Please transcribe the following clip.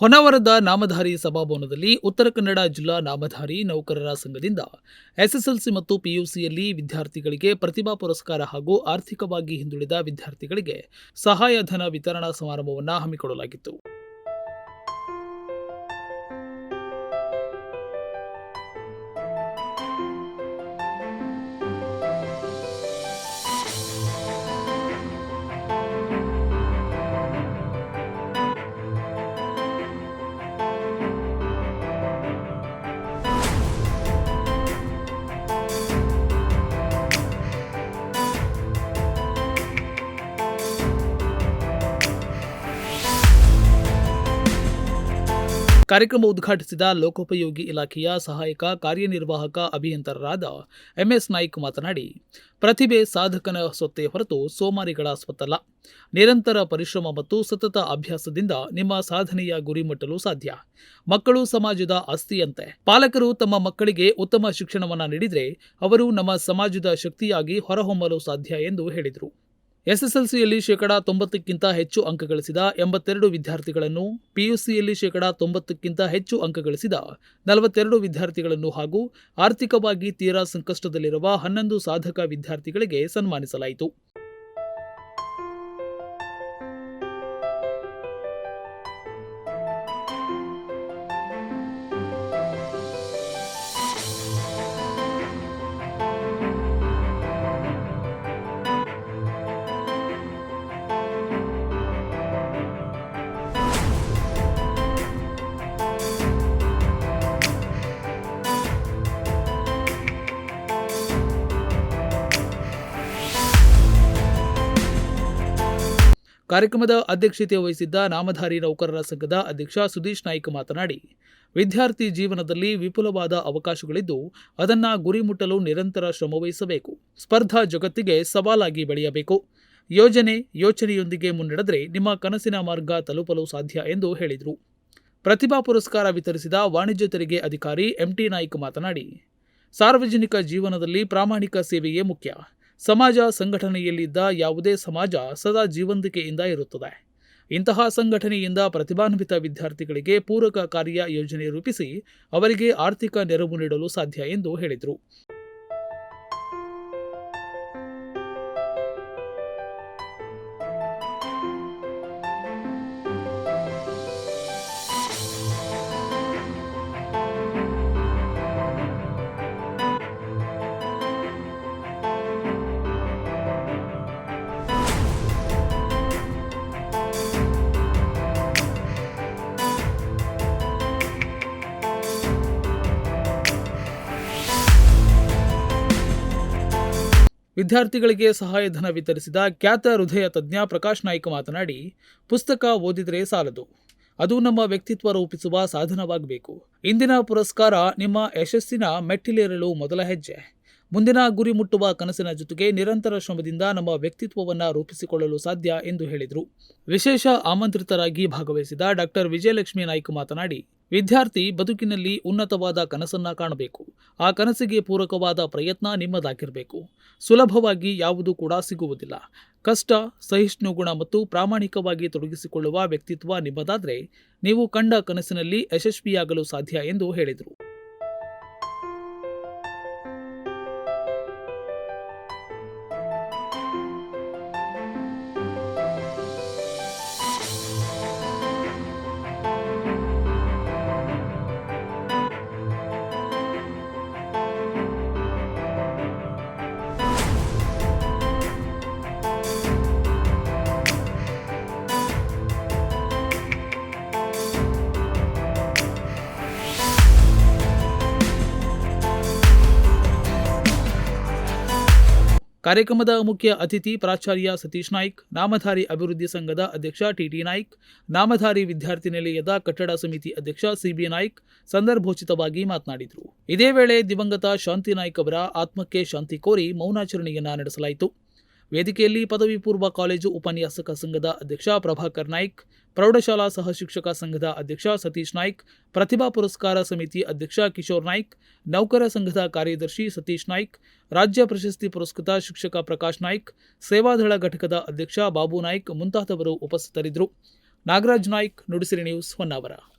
ಹೊನ್ನಾವರದ ನಾಮಧಾರಿ ಸಭಾಭವನದಲ್ಲಿ ಉತ್ತರ ಕನ್ನಡ ಜಿಲ್ಲಾ ನಾಮಧಾರಿ ನೌಕರರ ಸಂಘದಿಂದ ಎಸ್ಎಸ್ಎಲ್ಸಿ ಮತ್ತು ಪಿಯುಸಿಯಲ್ಲಿ ವಿದ್ಯಾರ್ಥಿಗಳಿಗೆ ಪ್ರತಿಭಾ ಪುರಸ್ಕಾರ ಹಾಗೂ ಆರ್ಥಿಕವಾಗಿ ಹಿಂದುಳಿದ ವಿದ್ಯಾರ್ಥಿಗಳಿಗೆ ಸಹಾಯಧನ ವಿತರಣಾ ಸಮಾರಂಭವನ್ನು ಹಮ್ಮಿಕೊಳ್ಳಲಾಗಿತ್ತು. ಕಾರ್ಯಕ್ರಮ ಉದ್ಘಾಟಿಸಿದ ಲೋಕೋಪಯೋಗಿ ಇಲಾಖೆಯ ಸಹಾಯಕ ಕಾರ್ಯನಿರ್ವಾಹಕ ಅಭಿಯಂತರರಾದ ಎಂಎಸ್ ನಾಯ್ಕ್ ಮಾತನಾಡಿ, ಪ್ರತಿಭೆ ಸಾಧಕನ ಸೊತ್ತೆ ಹೊರತು ಸೋಮಾರಿಗಳ ಸ್ವತ್ತಲ್ಲ. ನಿರಂತರ ಪರಿಶ್ರಮ ಮತ್ತು ಸತತ ಅಭ್ಯಾಸದಿಂದ ನಿಮ್ಮ ಸಾಧನೆಯ ಗುರಿ ಮುಟ್ಟಲು ಸಾಧ್ಯ. ಮಕ್ಕಳು ಸಮಾಜದ ಆಸ್ತಿಯಂತೆ. ಪಾಲಕರು ತಮ್ಮ ಮಕ್ಕಳಿಗೆ ಉತ್ತಮ ಶಿಕ್ಷಣವನ್ನು ನೀಡಿದರೆ, ಅವರು ನಮ್ಮ ಸಮಾಜದ ಶಕ್ತಿಯಾಗಿ ಹೊರಹೊಮ್ಮಲು ಸಾಧ್ಯ ಎಂದು ಹೇಳಿದರು. ಎಸ್ಎಸ್ಎಲ್ಸಿಯಲ್ಲಿ ಶೇಕಡಾ ತೊಂಬತ್ತಕ್ಕಿಂತ ಹೆಚ್ಚು ಅಂಕ ಗಳಿಸಿದ ಎಂಬತ್ತೆರಡು ವಿದ್ಯಾರ್ಥಿಗಳನ್ನು ಪಿಯುಸಿಯಲ್ಲಿ ಶೇಕಡಾ ತೊಂಬತ್ತಕ್ಕಿಂತ ಹೆಚ್ಚು ಅಂಕ ಗಳಿಸಿದ ನಲವತ್ತೆರಡು ವಿದ್ಯಾರ್ಥಿಗಳನ್ನು ಹಾಗೂ ಆರ್ಥಿಕವಾಗಿ ತೀರಾ ಸಂಕಷ್ಟದಲ್ಲಿರುವ ಹನ್ನೊಂದು ಸಾಧಕ ವಿದ್ಯಾರ್ಥಿಗಳಿಗೆ ಸನ್ಮಾನಿಸಲಾಯಿತು. ಕಾರ್ಯಕ್ರಮದ ಅಧ್ಯಕ್ಷತೆ ವಹಿಸಿದ್ದ ನಾಮಧಾರಿ ನೌಕರರ ಸಂಘದ ಅಧ್ಯಕ್ಷ ಸುದೀಶ್ ನಾಯ್ಕ ಮಾತನಾಡಿ, ವಿದ್ಯಾರ್ಥಿ ಜೀವನದಲ್ಲಿ ವಿಪುಲವಾದ ಅವಕಾಶಗಳಿದ್ದು ಅದನ್ನು ಗುರಿ ಮುಟ್ಟಲು ನಿರಂತರ ಶ್ರಮವಹಿಸಬೇಕು ಸ್ಪರ್ಧಾ ಜಗತ್ತಿಗೆ ಸವಾಲಾಗಿ ಬೆಳೆಯಬೇಕು. ಯೋಜನೆ ಯೋಚನೆಯೊಂದಿಗೆ ಮುನ್ನಡೆದರೆ ನಿಮ್ಮ ಕನಸಿನ ಮಾರ್ಗ ತಲುಪಲು ಸಾಧ್ಯ ಎಂದು ಹೇಳಿದರು. ಪ್ರತಿಭಾ ಪುರಸ್ಕಾರ ವಿತರಿಸಿದ ವಾಣಿಜ್ಯ ತೆರಿಗೆ ಅಧಿಕಾರಿ ಎಂಟಿ ನಾಯ್ಕ ಮಾತನಾಡಿ, ಸಾರ್ವಜನಿಕ ಜೀವನದಲ್ಲಿ ಪ್ರಾಮಾಣಿಕ ಸೇವೆಯೇ ಮುಖ್ಯ. ಸಮಾಜ ಸಂಘಟನೆಯಲ್ಲಿದ್ದ ಯಾವುದೇ ಸಮಾಜ ಸದಾ ಜೀವಂತಿಕೆಯಿಂದ ಇರುತ್ತದೆ. ಇಂತಹ ಸಂಘಟನೆಯಿಂದ ಪ್ರತಿಭಾನ್ವಿತ ವಿದ್ಯಾರ್ಥಿಗಳಿಗೆ ಪೂರಕ ಕಾರ್ಯ ಯೋಜನೆ ರೂಪಿಸಿ ಅವರಿಗೆ ಆರ್ಥಿಕ ನೆರವು ನೀಡಲು ಸಾಧ್ಯ ಎಂದು ಹೇಳಿದರು. ವಿದ್ಯಾರ್ಥಿಗಳಿಗೆ ಸಹಾಯಧನ ವಿತರಿಸಿದ ಖ್ಯಾತ ಹೃದಯ ತಜ್ಞ ಪ್ರಕಾಶ್ ನಾಯ್ಕ ಮಾತನಾಡಿ, ಪುಸ್ತಕ ಓದಿದರೆ ಸಾಲದು. ಅದು ನಮ್ಮ ವ್ಯಕ್ತಿತ್ವ ರೂಪಿಸುವ ಸಾಧನವಾಗಬೇಕು. ಇಂದಿನ ಪುರಸ್ಕಾರ ನಿಮ್ಮ ಯಶಸ್ಸಿನ ಮೆಟ್ಟಿಲೇರಲು ಮೊದಲ ಹೆಜ್ಜೆ. ಮುಂದಿನ ಗುರಿ ಮುಟ್ಟುವ ಕನಸಿನ ಜೊತೆಗೆ ನಿರಂತರ ಶ್ರಮದಿಂದ ನಮ್ಮ ವ್ಯಕ್ತಿತ್ವವನ್ನು ರೂಪಿಸಿಕೊಳ್ಳಲು ಸಾಧ್ಯ ಎಂದು ಹೇಳಿದರು. ವಿಶೇಷ ಆಮಂತ್ರಿತರಾಗಿ ಭಾಗವಹಿಸಿದ ಡಾಕ್ಟರ್ ವಿಜಯಲಕ್ಷ್ಮಿ ನಾಯ್ಕ ಮಾತನಾಡಿ ವಿದ್ಯಾರ್ಥಿ ಬದುಕಿನಲ್ಲಿ ಉನ್ನತವಾದ ಕನಸನ್ನು ಕಾಣಬೇಕು. ಆ ಕನಸಿಗೆ ಪೂರಕವಾದ ಪ್ರಯತ್ನ ನಿಮ್ಮದಾಗಿರಬೇಕು. ಸುಲಭವಾಗಿ ಯಾವುದು ಕೂಡ ಸಿಗುವುದಿಲ್ಲ. ಕಷ್ಟ, ಸಹಿಷ್ಣು ಗುಣ ಮತ್ತು ಪ್ರಾಮಾಣಿಕವಾಗಿ ತೊಡಗಿಸಿಕೊಳ್ಳುವ ವ್ಯಕ್ತಿತ್ವ ನಿಮ್ಮದಾದರೆ, ನೀವು ಕಂಡ ಕನಸಿನಲ್ಲಿ ಯಶಸ್ವಿಯಾಗಲು ಸಾಧ್ಯ ಎಂದು ಹೇಳಿದರು. ಕಾರ್ಯಕ್ರಮದ ಮುಖ್ಯ ಅತಿಥಿ ಪ್ರಾಚಾರ್ಯ ಸತೀಶ್ ನಾಯ್ಕ್, ನಾಮಧಾರಿ ಅಭಿವೃದ್ಧಿ ಸಂಘದ ಅಧ್ಯಕ್ಷ ಟಿಟಿ ನಾಯ್ಕ್, ನಾಮಧಾರಿ ವಿದ್ಯಾರ್ಥಿ ನಿಲಯದ ಕಟ್ಟಡ ಸಮಿತಿ ಅಧ್ಯಕ್ಷ ಸಿಬಿ ನಾಯ್ಕ್ ಸಂದರ್ಭೋಚಿತವಾಗಿ ಮಾತನಾಡಿದರು. ಇದೇ ವೇಳೆ ದಿವಂಗತ ಶಾಂತಿ ನಾಯ್ಕ್ ಅವರ ಆತ್ಮಕ್ಕೆ ಶಾಂತಿ ಕೋರಿ ಮೌನಾಚರಣೆಯನ್ನ ನಡೆಸಲಾಯಿತು. ವೇದಿಕೆಯಲ್ಲಿ ಪದವಿ ಪೂರ್ವ ಕಾಲೇಜು ಉಪನ್ಯಾಸಕ ಸಂಘದ ಅಧ್ಯಕ್ಷ ಪ್ರಭಾಕರ್ ನಾಯ್ಕ್ ಪ್ರೌಢಶಾಲಾ ಸಹ ಶಿಕ್ಷಕ ಸಂಘದ ಅಧ್ಯಕ್ಷ ಸತೀಶ್ ನಾಯ್ಕ್, ಪ್ರತಿಭಾ ಪುರಸ್ಕಾರ ಸಮಿತಿ ಅಧ್ಯಕ್ಷ ಕಿಶೋರ್ ನಾಯ್ಕ್, ನೌಕರ ಸಂಘದ ಕಾರ್ಯದರ್ಶಿ ಸತೀಶ್ ನಾಯ್ಕ್, ರಾಜ್ಯ ಪ್ರಶಸ್ತಿ ಪುರಸ್ಕೃತ ಶಿಕ್ಷಕ ಪ್ರಕಾಶ್ ನಾಯ್ಕ್, ಸೇವಾದಳ ಘಟಕದ ಅಧ್ಯಕ್ಷ ಬಾಬು ನಾಯ್ಕ್ ಮುಂತಾದವರು ಉಪಸ್ಥಿತರಿದ್ದರು. ನಾಗರಾಜ್ ನಾಯ್ಕ್, ನುಡಿಸಿರಿ ನ್ಯೂಸ್ ಹೊನ್ನಾವರ.